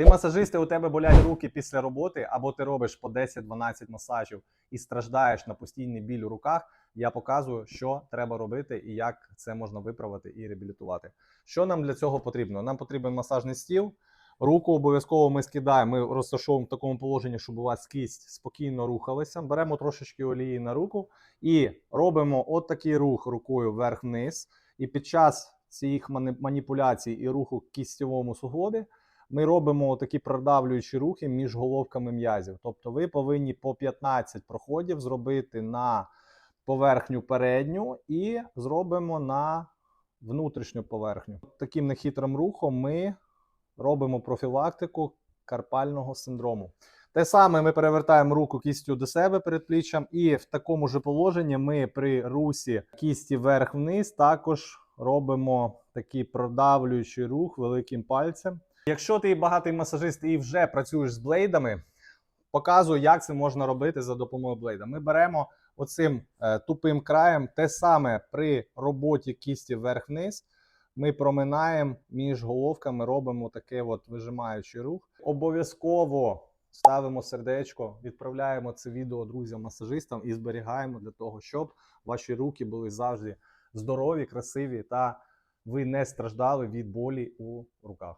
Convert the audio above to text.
Ти масажист, і у тебе болять руки після роботи, або ти робиш по 10-12 масажів і страждаєш на постійний біль у руках. Я показую, що треба робити і як це можна виправити і реабілітувати. Що нам для цього потрібно? Нам потрібен масажний стіл. Руку обов'язково ми скидаємо, ми розташовуємо в такому положенні, щоб у вас кість спокійно рухалася. Беремо трошечки олії на руку і робимо от такий рух рукою вверх-вниз. І під час цих маніпуляцій і руху кістєвому суглобі ми робимо такі продавлюючі рухи між головками м'язів. Тобто ви повинні по 15 проходів зробити на поверхню передню і зробимо на внутрішню поверхню. Таким нехитрим рухом ми робимо профілактику карпального синдрому. Те саме ми перевертаємо руку кістю до себе перед пліччям, і в такому ж положенні ми при русі кісті вверх-вниз також робимо такий продавлюючий рух великим пальцем. Якщо ти багатий масажист і вже працюєш з блейдами, показую, як це можна робити за допомогою блейда. Ми беремо оцим е, тупим краєм те саме при роботі кісті вверх-вниз. Ми проминаємо між головками, робимо такий от вижимаючий рух. Обов'язково ставимо сердечко, відправляємо це відео друзям-масажистам і зберігаємо для того, щоб ваші руки були завжди здорові, красиві та ви не страждали від болі у руках.